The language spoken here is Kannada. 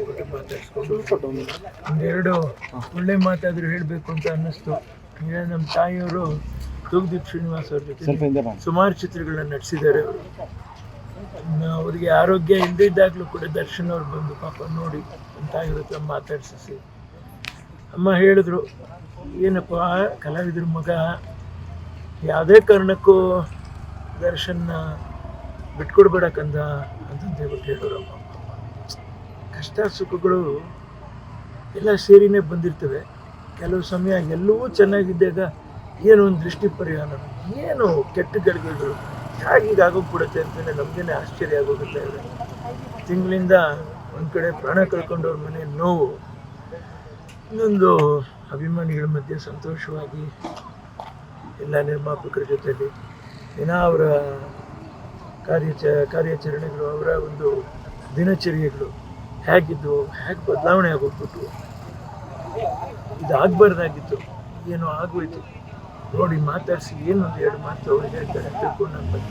ಅಂತ ಮಾತಾಡಿಸ್ಕೊಂಡು ಒಂದೆರಡು ಒಳ್ಳೆ ಮಾತಾದರೂ ಹೇಳಬೇಕು ಅಂತ ಅನ್ನಿಸ್ತು. ಈಗ ನಮ್ಮ ತಾಯಿಯವರು ತೂಗ್ದೀಪ್ ಶ್ರೀನಿವಾಸ್ ಅವ್ರ ಜೊತೆ ಸುಮಾರು ಚಿತ್ರಗಳನ್ನ ನಟಿಸಿದ್ದಾರೆ ಅವರು ಅವರಿಗೆ ಆರೋಗ್ಯ ಇಲ್ಲದಿದ್ದಾಗಲೂ ಕೂಡ ದರ್ಶನ್ ಅವ್ರು ಬಂದು ಪಾಪ ನೋಡಿ ನಮ್ಮ ತಾಯಿಯವ್ರ ಹತ್ರ ಮಾತಾಡಿಸಿ ಅಮ್ಮ ಹೇಳಿದ್ರು ಏನಪ್ಪ ಕಲಾವಿದ್ರ ಮಗ ಯಾವುದೇ ಕಾರಣಕ್ಕೂ ದರ್ಶನ್ನ ಬಿಟ್ಕೊಡ್ಬೇಡ ಕಂದ ಅಂತಂತ ಹೇಳಿದ್ರು ಹೇಳಿದ್ರಮ್ಮ ಕಷ್ಟ ಸುಖಗಳು ಎಲ್ಲ ಸೇರಿನೇ ಬಂದಿರ್ತವೆ. ಕೆಲವು ಸಮಯ ಎಲ್ಲವೂ ಚೆನ್ನಾಗಿದ್ದಾಗ ಏನೋ ಒಂದು ದೃಷ್ಟಿ ಪರಿಹಾರ, ಏನು ಕೆಟ್ಟ ಗಳಿಗೆಗಳು ಹೇಗೆ ಈಗ ಆಗೋಗ್ಬಿಡುತ್ತೆ ಅಂತಲೇ ನಮಗೇನೆ ಆಶ್ಚರ್ಯ ಆಗೋಗುತ್ತೆ ಇದೆ ತಿಂಗಳಿಂದ ಒಂದು ಕಡೆ ಪ್ರಾಣ ಕಳ್ಕೊಂಡವ್ರ ಮನೆ ನೋವು, ಇನ್ನೊಂದು ಅಭಿಮಾನಿಗಳ ಮಧ್ಯೆ ಸಂತೋಷವಾಗಿ ಎಲ್ಲ ನಿರ್ಮಾಪಕರ ಜೊತೆಲಿ ಏನೋ ಅವರ ಕಾರ್ಯಚ, ಕಾರ್ಯಾಚರಣೆಗಳು, ಅವರ ಒಂದು ದಿನಚರ್ಯೆಗಳು. ಹೇಗಿದ್ದು, ಹೇಗೆ ಬದಲಾವಣೆ ಆಗೋಗ್ಬಿಟ್ಟು ಇದು ಆಗಬಾರ್ದಾಗಿತ್ತು, ಏನೋ ಆಗೋಯ್ತು ನೋಡಿ, ಮಾತಾಡಿಸಿ, ಏನೊಂದು ಎರಡು ಮಾತು ಅವ್ರಿಗೆ ಹೇಳ್ತಾರೆ, ತಿಳ್ಕೊಂಡು ನಾನು ಬಂದು